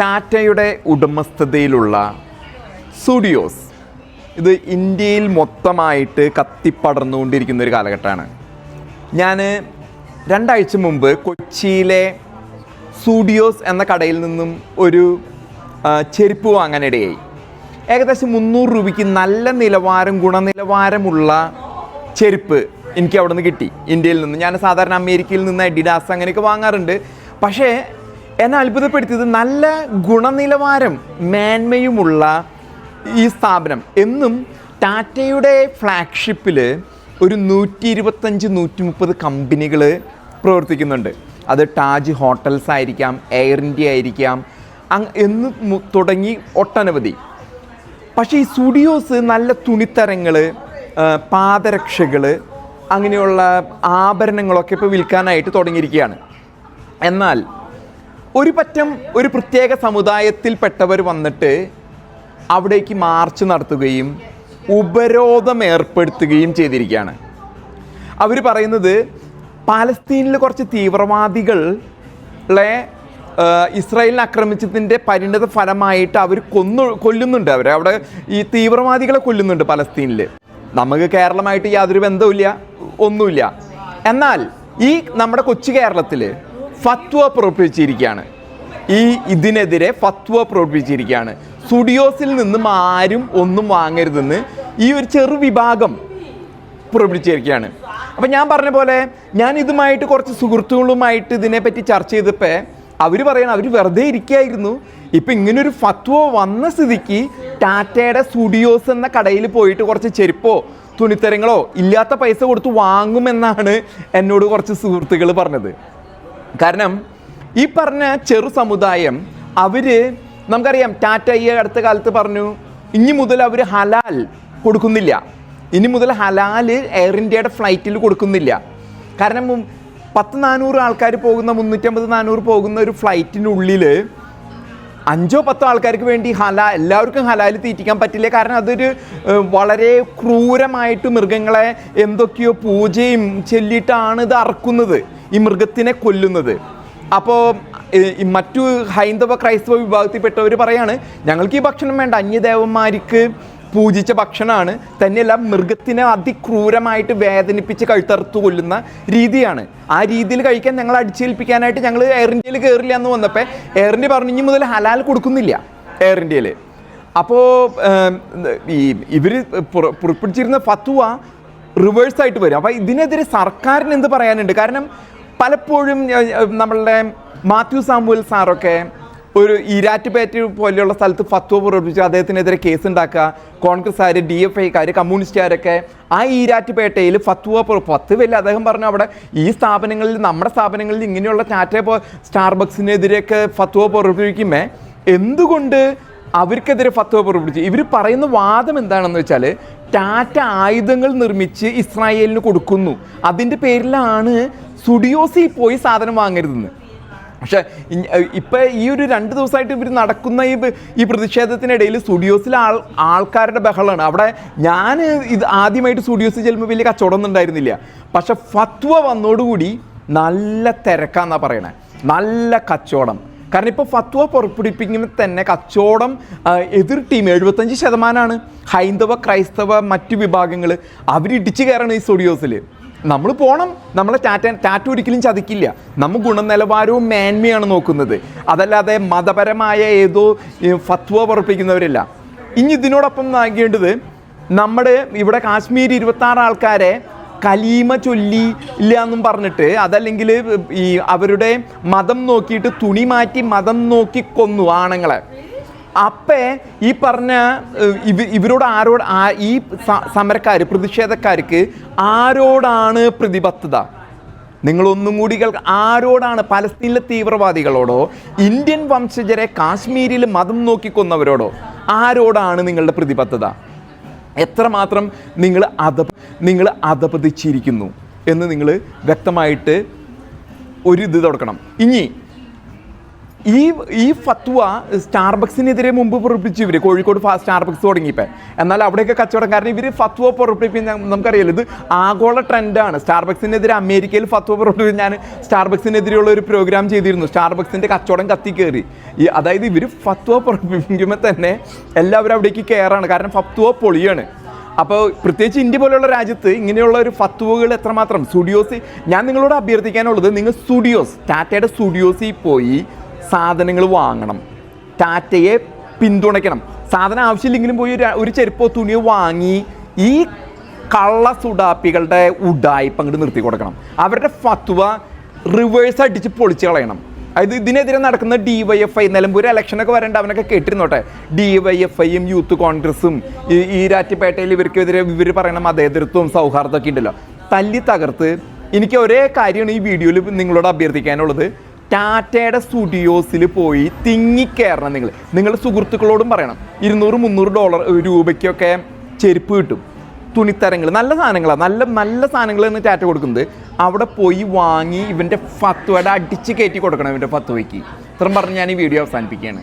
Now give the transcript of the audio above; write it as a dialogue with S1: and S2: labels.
S1: ടാറ്റയുടെ ഉടമസ്ഥതയിലുള്ള സ്റ്റുഡിയോസ് ഇത് ഇന്ത്യയിൽ മൊത്തമായിട്ട് കത്തിപ്പടർന്നുകൊണ്ടിരിക്കുന്ന ഒരു കാലഘട്ടമാണ്. ഞാൻ രണ്ടാഴ്ച മുമ്പ് കൊച്ചിയിലെ സ്റ്റുഡിയോസ് എന്ന കടയിൽ നിന്നും ഒരു ചെരുപ്പ് വാങ്ങാനിടയായി. ഏകദേശം മുന്നൂറ് രൂപയ്ക്ക് നല്ല നിലവാരം ഗുണനിലവാരമുള്ള ചെരുപ്പ് എനിക്ക് അവിടെ നിന്ന് കിട്ടി. ഇന്ത്യയിൽ നിന്ന്. ഞാൻ സാധാരണ അമേരിക്കയിൽ നിന്ന് അഡിഡാസ് അങ്ങനെയൊക്കെ വാങ്ങാറുണ്ട്. പക്ഷേ എന്നെ അത്ഭുതപ്പെടുത്തിയത് നല്ല ഗുണനിലവാരം മേന്മയുമുള്ള ഈ സ്ഥാപനം. എന്നും ടാറ്റയുടെ ഫ്ലാഗ്ഷിപ്പിൽ ഒരു നൂറ്റി ഇരുപത്തഞ്ച് നൂറ്റി മുപ്പത് കമ്പനികൾ പ്രവർത്തിക്കുന്നുണ്ട്. അത് താജ് ഹോട്ടൽസ് ആയിരിക്കാം എയർ ഇന്ത്യ ആയിരിക്കാം അങ് എന്ന് തുടങ്ങി ഒട്ടനവധി. പക്ഷേ ഈ സ്റ്റുഡിയോസ് നല്ല തുണിത്തരങ്ങൾ പാദരക്ഷകൾ അങ്ങനെയുള്ള ആഭരണങ്ങളൊക്കെ ഇപ്പോൾ വിൽക്കാനായിട്ട് തുടങ്ങിയിരിക്കുകയാണ്. എന്നാൽ ഒരു പറ്റം ഒരു പ്രത്യേക സമുദായത്തിൽപ്പെട്ടവർ വന്നിട്ട് അവിടേക്ക് മാർച്ച് നടത്തുകയും ഉപരോധം ഏർപ്പെടുത്തുകയും ചെയ്തിരിക്കുകയാണ്. അവർ പറയുന്നത് പാലസ്തീനിൽ കുറച്ച് തീവ്രവാദികളെ ഇസ്രായേലിനെ ആക്രമിച്ചതിന്റെ പരിണിത ഫലമായിട്ട് അവർ കൊന്നു കൊല്ലുന്നുണ്ട് അവർ അവിടെ ഈ തീവ്രവാദികളെ കൊല്ലുന്നുണ്ട് പലസ്തീനിൽ നമുക്ക് കേരളമായിട്ട് യാതൊരു ബന്ധവുമില്ല ഒന്നുമില്ല. എന്നാൽ ഈ നമ്മുടെ കൊച്ചു കേരളത്തിൽ ഫത്വ പുറപ്പെടുവിച്ചിരിക്കുകയാണ് ഈ ഇതിനെതിരെ ഫത്വ പുറപ്പെടുവിച്ചിരിക്കുകയാണ് സ്റ്റുഡിയോസിൽ നിന്നും ആരും ഒന്നും വാങ്ങരുതെന്ന് ഈ ഒരു ചെറു വിഭാഗം പുറപ്പെടുവിച്ചിരിക്കുകയാണ് അപ്പം ഞാൻ പറഞ്ഞ പോലെ ഞാൻ ഇതുമായിട്ട് കുറച്ച് സുഹൃത്തുക്കളുമായിട്ട് ഇതിനെപ്പറ്റി ചർച്ച ചെയ്തപ്പോൾ അവർ പറയണം അവർ വെറുതെ ഇരിക്കുകയായിരുന്നു. ഇപ്പം ഇങ്ങനൊരു ഫത്വ വന്ന സ്ഥിതിക്ക് ടാറ്റയുടെ സ്റ്റുഡിയോസ് എന്ന കടയിൽ പോയിട്ട് കുറച്ച് ചെരുപ്പോ തുണിത്തരങ്ങളോ ഇല്ലാത്ത പൈസ കൊടുത്ത് വാങ്ങുമെന്നാണ് എന്നോട് കുറച്ച് സുഹൃത്തുക്കൾ പറഞ്ഞത്. കാരണം ഈ പറഞ്ഞ ചെറു സമുദായം അവർ നമുക്കറിയാം ടാറ്റ ഈ അടുത്ത കാലത്ത് പറഞ്ഞു ഇനി മുതൽ അവർ ഹലാൽ കൊടുക്കുന്നില്ല. ഇനി മുതൽ ഹലാൽ എയർ ഇന്ത്യയുടെ ഫ്ലൈറ്റിൽ കൊടുക്കുന്നില്ല. കാരണം പത്ത് നാനൂറ് ആൾക്കാർ പോകുന്ന മുന്നൂറ്റമ്പത് നാനൂറ് പോകുന്ന ഒരു ഫ്ലൈറ്റിനുള്ളിൽ അഞ്ചോ പത്തോ ആൾക്കാർക്ക് വേണ്ടി ഹല എല്ലാവർക്കും ഹലാൽ തീറ്റിക്കാൻ പറ്റില്ല. കാരണം അതൊരു വളരെ ക്രൂരമായിട്ട് മൃഗങ്ങളെ എന്തൊക്കെയോ പൂജയും ചൊല്ലിയിട്ടാണ് ഇത് അറക്കുന്നത്. ഈ മൃഗത്തിനെ കൊല്ലുന്നത്. അപ്പോൾ മറ്റു ഹൈന്ദവ ക്രൈസ്തവ വിഭാഗത്തിൽപ്പെട്ടവർ പറയാണ് ഞങ്ങൾക്ക് ഈ ഭക്ഷണം വേണ്ട. അന്യദേവന്മാർക്ക് പൂജിച്ച ഭക്ഷണമാണ്. തന്നെയല്ല മൃഗത്തിനെ അതിക്രൂരമായിട്ട് വേദനിപ്പിച്ച് കഴുത്തറുത്ത് കൊല്ലുന്ന രീതിയാണ്. ആ രീതിയിൽ കഴിക്കാൻ ഞങ്ങൾ അടിച്ചേൽപ്പിക്കാനായിട്ട് ഞങ്ങൾ എയർ ഇന്ത്യയിൽ കയറില്ല എന്ന് വന്നപ്പോൾ എയർ ഇന്ത്യ പറഞ്ഞു ഇനി മുതൽ ഹലാൽ കൊടുക്കുന്നില്ല എയർ ഇന്ത്യയിൽ അപ്പോൾ ഈ ഇവർ പുറപ്പെടുച്ചിരുന്ന ഫത്വ റിവേഴ്സ് ആയിട്ട് വരും. അപ്പോൾ ഇതിനെതിരെ സർക്കാരിന് എന്ത് പറയാനുണ്ട്? കാരണം പലപ്പോഴും നമ്മളുടെ മാത്യു സാമുവൽ സാറൊക്കെ ഒരു ഈരാറ്റുപേറ്റ് പോലെയുള്ള സ്ഥലത്ത് ഫത്വ പുറപ്പെടുവിച്ച് അദ്ദേഹത്തിനെതിരെ കേസ് ഉണ്ടാക്കുക. കോൺഗ്രസ്സുകാർ ഡി എഫ് ഐക്കാർ കമ്മ്യൂണിസ്റ്റുകാരൊക്കെ ആ ഈരാറ്റുപേട്ടയിൽ ഫത്വ ഫത്വല്ല അദ്ദേഹം പറഞ്ഞു അവിടെ ഈ സ്ഥാപനങ്ങളിൽ നമ്മുടെ സ്ഥാപനങ്ങളിൽ ഇങ്ങനെയുള്ള ടാറ്റ പോ സ്റ്റാർബക്സിനെതിരെയൊക്കെ ഫത്വ പുറപ്പെടുവിക്കുമ്പോൾ എന്തുകൊണ്ട് അവർക്കെതിരെ ഫത്വ പുറപ്പെടുവിച്ചു ഇവർ പറയുന്ന വാദം എന്താണെന്ന് വെച്ചാൽ ടാറ്റ ആയുധങ്ങൾ നിർമ്മിച്ച് ഇസ്രായേലിന് കൊടുക്കുന്നു. അതിന്റെ പേരിലാണ് സ്റ്റുഡിയോസിൽ പോയി സാധനം വാങ്ങരുതെന്ന്. പക്ഷേ ഇപ്പം ഈ ഒരു രണ്ട് ദിവസമായിട്ട് ഇവർ നടക്കുന്ന ഈ ഈ പ്രതിഷേധത്തിനിടയിൽ സ്റ്റുഡിയോസിലെ ആൾ ആൾക്കാരുടെ ബഹളമാണ് അവിടെ ഞാൻ ഇത് ആദ്യമായിട്ട് സ്റ്റുഡിയോസിൽ ചെല്ലുമ്പോൾ വലിയ കച്ചവടമൊന്നും ഉണ്ടായിരുന്നില്ല. പക്ഷെ ഫത്വ വന്നോടുകൂടി നല്ല തിരക്കാന്നാണ് പറയണേ. നല്ല കച്ചവടം. കാരണം ഇപ്പോൾ ഫത്വ പുറപ്പെടുപ്പിക്കുമ്പോൾ തന്നെ കച്ചവടം എതിർ ടീം എഴുപത്തഞ്ച് ശതമാനമാണ് ഹൈന്ദവ ക്രൈസ്തവ മറ്റു വിഭാഗങ്ങൾ അവരിടിച്ച് കയറണം ഈ സ്റ്റുഡിയോസിൽ നമ്മൾ പോകണം നമ്മളെ ടാറ്റ ടാറ്റു ഒരിക്കലും ചതിക്കില്ല. നമ്മൾ ഗുണനിലവാരവും മേന്മയാണ് നോക്കുന്നത്. അതല്ലാതെ മതപരമായ ഏതോ ഫത്വ പുറപ്പിക്കുന്നവരല്ല ഇനി ഇതിനോടൊപ്പം നൽകേണ്ടത് നമ്മുടെ ഇവിടെ കാശ്മീർ ഇരുപത്തി ആറ് ആൾക്കാരെ കലീമ ചൊല്ലി ഇല്ല എന്നും പറഞ്ഞിട്ട് അതല്ലെങ്കിൽ ഈ അവരുടെ മതം നോക്കിയിട്ട് തുണി മാറ്റി മതം നോക്കി കൊന്നു ആണുങ്ങളെ. അപ്പേ ഈ പറഞ്ഞ ഇവ ഇവരോട് ആരോട് ഈ സമരക്കാർ പ്രതിഷേധക്കാർക്ക് ആരോടാണ് പ്രതിബദ്ധത? നിങ്ങളൊന്നും കൂടി കേൾക്ക ആരോടാണ് പലസ്തീനിലെ തീവ്രവാദികളോടോ ഇന്ത്യൻ വംശജരെ കാശ്മീരിൽ മതം നോക്കിക്കൊന്നവരോടോ ആരോടാണ് നിങ്ങളുടെ പ്രതിബദ്ധത? എത്രമാത്രം നിങ്ങൾ അധ നിങ്ങൾ അധപതിച്ചിരിക്കുന്നു എന്ന് നിങ്ങൾ വ്യക്തമായിട്ട് ഒരു ഇത് തുടക്കണം. ഇനി ഈ ഈ ഫത്വ സ്റ്റാർബക്സിനെതിരെ മുമ്പ് പുറപ്പിച്ചു ഇവർ കോഴിക്കോട് സ്റ്റാർബക്സ് തുടങ്ങിയപ്പോൾ എന്നാൽ അവിടെയൊക്കെ കച്ചവടം കാരണം ഇവർ ഫത്വ പുറപ്പെടുവിപ്പിക്കുന്ന നമുക്കറിയാലോ. ഇത് ആഗോള ട്രെൻഡാണ്. സ്റ്റാർബക്സിനെതിരെ അമേരിക്കയിൽ ഫത്വ പുറപ്പെടുവിച്ച് ഞാൻ സ്റ്റാർബക്സിനെതിരെയുള്ള ഒരു പ്രോഗ്രാം ചെയ്തിരുന്നു. സ്റ്റാർബക്സിന്റെ കച്ചവടം കത്തി കയറി ഈ അതായത് ഇവർ ഫത്വ പുറപ്പെടുപ്പിക്കുമ്പോൾ തന്നെ എല്ലാവരും അവിടേക്ക് കയറാണ് കാരണം ഫത്വ പൊളിയാണ്. അപ്പോൾ പ്രത്യേകിച്ച് ഇന്ത്യ പോലെയുള്ള രാജ്യത്ത് ഇങ്ങനെയുള്ള ഒരു ഫത്വകൾ എത്രമാത്രം? സ്റ്റുഡിയോസ് ഞാൻ നിങ്ങളോട് അഭ്യർത്ഥിക്കാനുള്ളത് നിങ്ങൾ സ്റ്റുഡിയോസ് ടാറ്റയുടെ സ്റ്റുഡിയോസിൽ പോയി സാധനങ്ങൾ വാങ്ങണം. ടാറ്റയെ പിന്തുണയ്ക്കണം. സാധനം ആവശ്യമില്ലെങ്കിലും പോയി ഒരു- ചെരുപ്പോ തുണിയോ വാങ്ങി ഈ കള്ള സുഡാപ്പികളുടെ ഉഡായിപ്പ് അങ്ങോട്ട് നിർത്തി കൊടുക്കണം. അവരുടെ ഫത്വ റിവേഴ്സ് അടിച്ച് പൊളിച്ച് കളയണം. അതായത് ഇതിനെതിരെ നടക്കുന്ന D Y F I Nilambur ഇലക്ഷനൊക്കെ വരേണ്ട അവനൊക്കെ കേട്ടിരുന്നോട്ടെ? ഡി വൈ എഫ് ഐയും യൂത്ത് കോൺഗ്രസും ഈ ഈരാറ്റുപേട്ടയിൽ ഇവർക്കെതിരെ ഇവർ പറയുന്ന മതേതൃത്വവും സൗഹാർദ്ദമൊക്കെ ഉണ്ടല്ലോ. തല്ലി തകർത്ത് എനിക്ക് ഒരേ കാര്യമാണ് ഈ വീഡിയോയിൽ നിങ്ങളോട് അഭ്യർത്ഥിക്കാനുള്ളത്. ടാറ്റയുടെ സ്റ്റുഡിയോസിൽ പോയി തിങ്ങിക്കയറണം നിങ്ങൾ നിങ്ങളുടെ സുഹൃത്തുക്കളോടും പറയണം. ഇരുന്നൂറ് മുന്നൂറ് ഡോളർ രൂപയ്ക്കൊക്കെ ചെരുപ്പ് കിട്ടും. തുണിത്തരങ്ങൾ നല്ല സാധനങ്ങളാണ് നല്ല നല്ല സാധനങ്ങൾ സാധനങ്ങളാണ് ടാറ്റ കൊടുക്കുന്നത്. അവിടെ പോയി വാങ്ങി ഇവന്റെ ഫത്വയുടെ അടിച്ച് കയറ്റി കൊടുക്കണം ഇവന്റെ ഫത്വയ്ക്ക്. ഇത്രയും പറഞ്ഞ് ഞാൻ ഈ വീഡിയോ അവസാനിപ്പിക്കുകയാണ്.